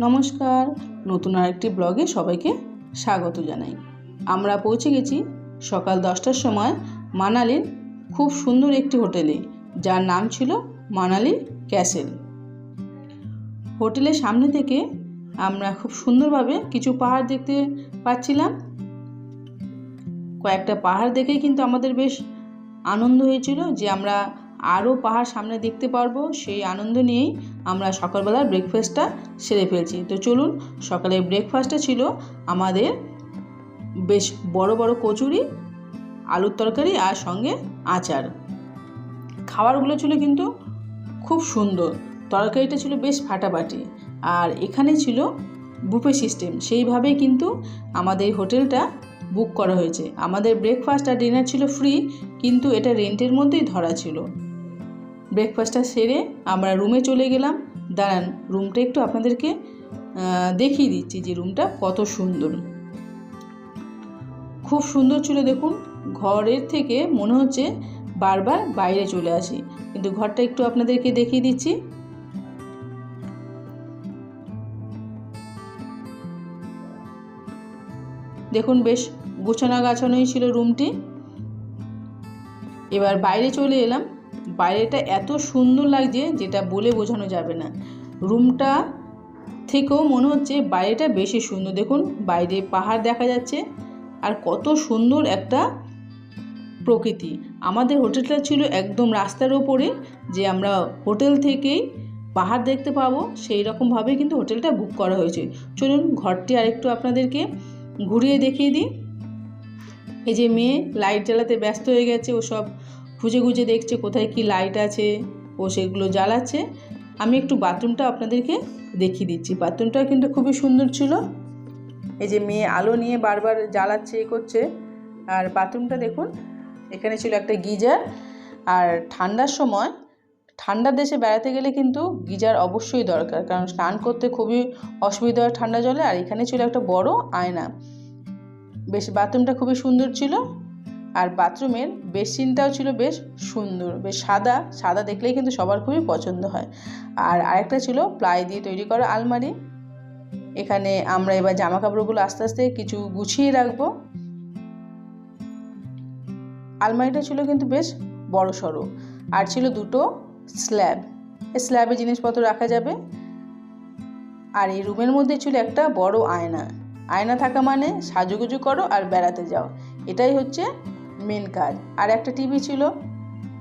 নমস্কার। নতুন আরেকটি ব্লগে সবাইকে স্বাগত জানাই। আমরা পৌঁছে গেছি সকাল দশটার সময় মানালির খুব সুন্দর একটি হোটেলে, যার নাম ছিল মানালি ক্যাসেল। হোটেলের সামনে থেকে আমরা খুব সুন্দরভাবে কিছু পাহাড় দেখতে পাচ্ছিলাম। কয়েকটা পাহাড় দেখেই কিন্তু আমাদের বেশ আনন্দ হয়েছিল যে আমরা আরও পাহাড় সামনে দেখতে পারব, সেই আনন্দ নিয়েই আমরা সকালবেলার ব্রেকফাস্টটা সেরে ফেলছি। তো চলুন, সকালের ব্রেকফাস্টটা ছিল আমাদের বেশ বড় বড় কচুরি, আলুর তরকারি আর সঙ্গে আচার। খাবারগুলো ছিল কিন্তু খুব সুন্দর। তরকারিটা ছিল বেশ ফাটাফাটি। আর এখানে ছিল বুফে সিস্টেম সেইভাবেই কিন্তু আমাদের হোটেলটা বুক করা হয়েছে। আমাদের ব্রেকফাস্ট আর ডিনার ছিল ফ্রি কিন্তু এটা রেন্টের মধ্যেই ধরা ছিল। ব্রেকফাস্টটা সেরে আমরা রুমে চলে গেলাম। দাঁড়ান রুমটা একটু আপনাদেরকে দেখিয়ে দিচ্ছি যে রুমটা কত সুন্দর। খুব সুন্দর ছিল দেখুন, ঘরের থেকে মনে হচ্ছে বারবার বাইরে চলে আসি। কিন্তু ঘরটা একটু আপনাদেরকে দেখিয়ে দিচ্ছি। দেখুন বেশ গুছানো গাছানোই ছিল রুমটি এবার বাইরে চলে এলাম। বাইরেটা এত সুন্দর লাগছে যেটা বলে বোঝানো যাবে না। রুমটা থেকেও মনে হচ্ছে বাইরেটা বেশি সুন্দর। দেখুন, বাইরে পাহাড় দেখা যাচ্ছে আর কত সুন্দর একটা প্রকৃতি। আমাদের হোটেলটা ছিল একদম রাস্তার ওপরে যে আমরা হোটেল থেকেই পাহাড় দেখতে পাবো, সেই রকমভাবে কিন্তু হোটেলটা বুক করা হয়েছে। চলুন, ঘরটি আরেকটু আপনাদেরকে ঘুরিয়ে দেখিয়ে দিই। এই যে মেয়ে লাইট জ্বালাতে ব্যস্ত হয়ে গেছে ও সব খুঁজে খুঁজে দেখছে কোথায় কি লাইট আছে, ও সেগুলো জ্বালাচ্ছে। আমি একটু বাথরুমটা আপনাদেরকে দেখিয়ে দিচ্ছি। বাথরুমটাও কিন্তু খুবই সুন্দর ছিল। এই যে মেয়ে আলো নিয়ে বারবার জ্বালাচ্ছে, এ করছে। আর বাথরুমটা দেখুন, এখানে ছিল একটা গিজার। আর ঠান্ডার সময়, ঠান্ডার দেশে বেড়াতে গেলে কিন্তু গিজার অবশ্যই দরকার। কারণ স্নান করতে খুবই অসুবিধা হয় ঠান্ডা জলে। আর এখানে ছিল একটা বড় আয়না। বেশ, বাথরুমটা খুবই সুন্দর ছিল। আর বাথরুমের বেসিনটাও ছিল বেশ সুন্দর, বেশ সাদা সাদা দেখলেই কিন্তু সবার খুবই পছন্দ হয়। আর আরেকটা ছিল প্লাই দিয়ে তৈরি করা আলমারি। এখানে আমরা এবার জামা কাপড়গুলো আস্তে আস্তে কিছু গুছিয়ে রাখব। আলমারিটা ছিল কিন্তু বেশ বড় সড়ো। আর ছিল দুটো স্ল্যাব। এই স্ল্যাবে জিনিসপত্র রাখা যাবে। আর এই রুমের মধ্যে ছিল একটা বড় আয়না। আয়না থাকা মানে সাজুগুজু করো আর বেড়াতে যাও। এটাই হচ্ছে মেন কাজ। আর একটা টিভি ছিল,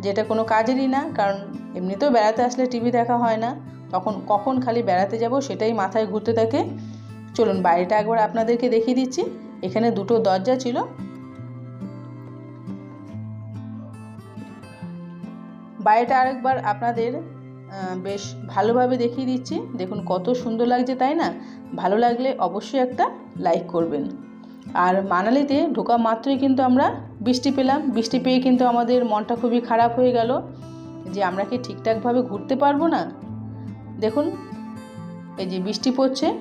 যেটা কোনো কাজেরই না, কারণ এমনিতেও বেড়াতে আসলে টিভি দেখা হয় না। তখন কখন খালি বেড়াতে যাব সেটাই মাথায় ঘুরতে থাকে। চলুন বাইরেটা একবার আপনাদেরকে দেখিয়ে দিচ্ছি। এখানে দুটো দরজা ছিল। বাইরেটা আরেকবার আপনাদের বেশ ভালোভাবে দেখিয়ে দিচ্ছি। দেখুন, কত সুন্দর লাগছে, তাই না? ভালো লাগলে অবশ্যই একটা লাইক করবেন। আর মানালিতে ঢোকা মাত্রই কিন্তু আমরা বৃষ্টি পেলাম। বৃষ্টি পেয়ে কিন্তু আমাদের মনটা খুবই খারাপ হয়ে গেল যে আমরা কি ঠিকঠাকভাবে ঘুরতে পারব না? দেখুন, এই যে বৃষ্টি পড়ছে।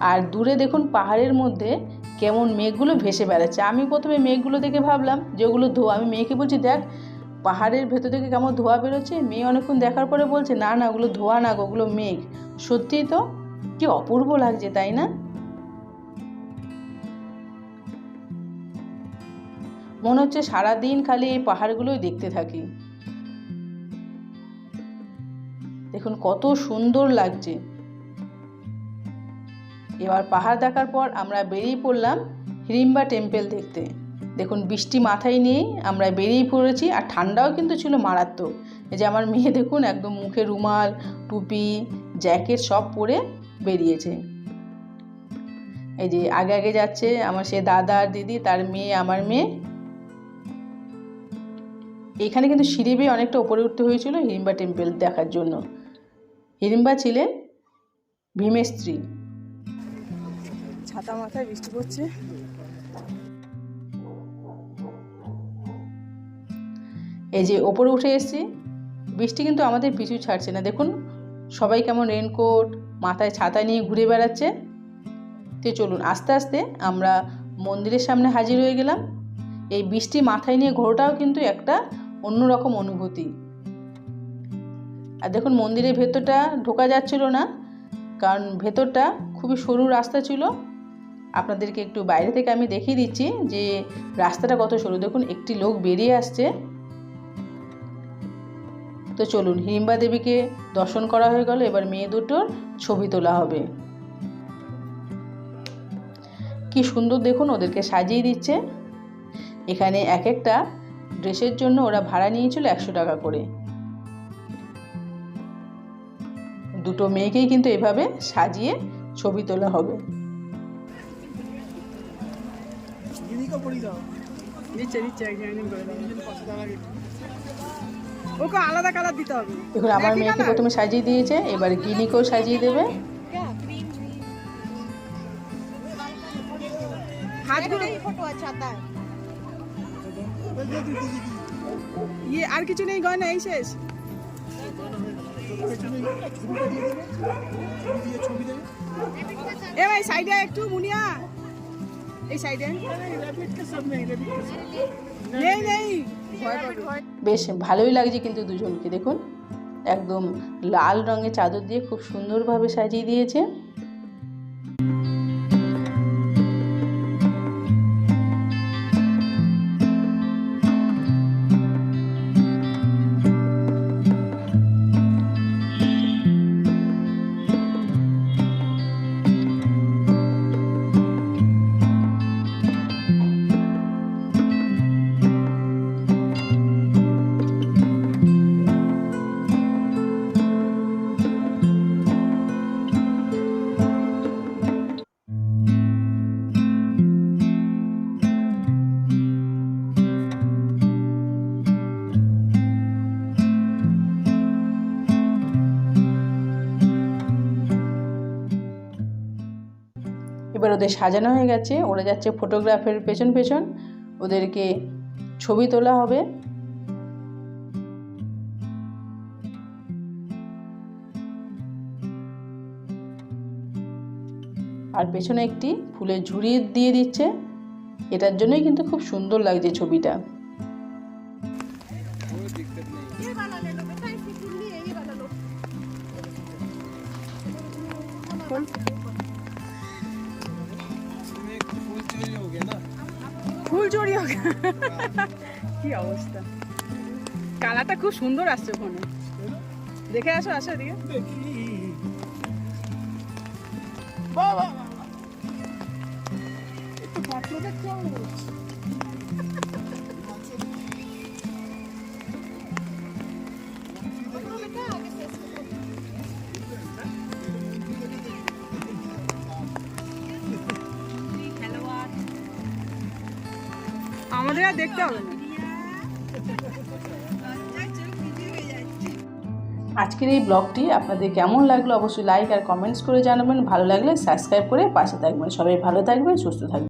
আর দূরে দেখুন পাহাড়ের মধ্যে কেমন মেঘগুলো ভেসে বেড়াচ্ছে। আমি প্রথমে মেঘগুলো দেখে ভাবলাম যে ওগুলো ধোয়া। আমি মেয়েকে বলছি, দেখ, পাহাড়ের ভেতর থেকে কেমন ধোয়া বেরোচ্ছে? মেয়ে অনেকক্ষণ দেখার পরে বলছে, না না, ওগুলো ধোয়া না ওগুলো মেঘ। সত্যিই তো, কি অপূর্ব লাগছে, তাই না? মনে হচ্ছে সারাদিন খালি এই পাহাড়গুলোই দেখতে থাকি। দেখুন কত সুন্দর লাগছে। এবার পাহাড় দেখার পর আমরা বেরিয়ে পড়লাম হিড়িম্বা টেম্পেল দেখতে। দেখুন বৃষ্টি মাথায় নিয়েই আমরা বেরিয়ে পড়েছি আর ঠান্ডাও কিন্তু ছিল মারাত্মক। এই যে আমার মেয়ে দেখুন একদম মুখে রুমাল, টুপি, জ্যাকেট সব পরে বেরিয়েছে। এই যে আগে আগে যাচ্ছে আমার সে দাদা আর দিদি, তার মেয়ে, আমার মেয়ে। এখানে কিন্তু সিঁড়ি বেয়ে অনেকটা ওপরে উঠতে হয়েছিল হিড়িম্বা টেম্পল দেখার জন্য। হিড়িম্বা ছিলেন ভীমের স্ত্রী। ছাতা মাথায় বৃষ্টি পড়ছে। এই যে ওপরে উঠে এসেছি বৃষ্টি কিন্তু আমাদের পিছু ছাড়ছে না। দেখুন সবাই কেমন রেনকোট মাথায় ছাতা নিয়ে ঘুরে বেড়াচ্ছে। তো চলুন আস্তে আস্তে আমরা মন্দিরের সামনে হাজির হয়ে গেলাম। এই বৃষ্টি মাথায় নিয়ে ঘোরাটাও কিন্তু একটা অন্যরকম অনুভূতি। আর দেখুন, মন্দিরের ভেতরটা ঢোকা যাচ্ছিল না, কারণ ভেতরটা খুবই সরু রাস্তা ছিল। আপনাদেরকে একটু বাইরে থেকে আমি দেখিয়ে দিচ্ছি যে রাস্তাটা কত সরু। দেখুন, একটি লোক বেরিয়ে আসছে। তো চলুন হিড়িম্বা দেবীকে দর্শন করা হয়ে গেল। এবার মেয়ে দুটোর ছবি তোলা হবে। কি সুন্দর দেখুন, ওদেরকে সাজিয়ে দিচ্ছে। এখানে এক একটা ড্রেসের জন্য ওরা ভাড়া নিয়েছিল একশো টাকা করে। দুটো মেয়েকেই কিন্তু এভাবে সাজিয়ে ছবি তোলা হবে। ওকে আলাদা কালার দিতে হবে। দেখুন আমার মেয়েকে প্রথমে সাজিয়ে দিয়েছে এবার গিনিকেও সাজিয়ে দেবে। হাতগুলো ইয়ে আর কিছু নেই, গয়না, এই শেষ। এ ভাই সাইডে একটু, মুনিয়া। এই সাইডে বেশ, ভালোই লাগছে কিন্তু দুজনকে, দেখুন। একদম লাল রঙের চাদর দিয়ে খুব সুন্দরভাবে সাজিয়ে দিয়েছে। এবার ওদের সাজানো হয়ে গেছে। ওরা যাচ্ছে ফটোগ্রাফের পেছন পেছন। ওদেরকে ছবি তোলা হবে। আর পেছনে একটি ফুলের ঝুড়ি দিয়ে দিচ্ছে। এটার জন্যই কিন্তু খুব সুন্দর লাগছে ছবিটা। ফুল হোক কি অবস্থা? কালারটা খুব সুন্দর আসছে ওখানে দেখে আসো আসো এদিকে। আমাদের দেখতে হবে আজকের এই ব্লগটি আপনাদের কেমন লাগল অবশ্যই লাইক আর কমেন্টস করে জানাবেন। ভালো লাগলে সাবস্ক্রাইব করে পাশে থাকবেন। সবাই ভালো থাকবেন, সুস্থ থাকবেন।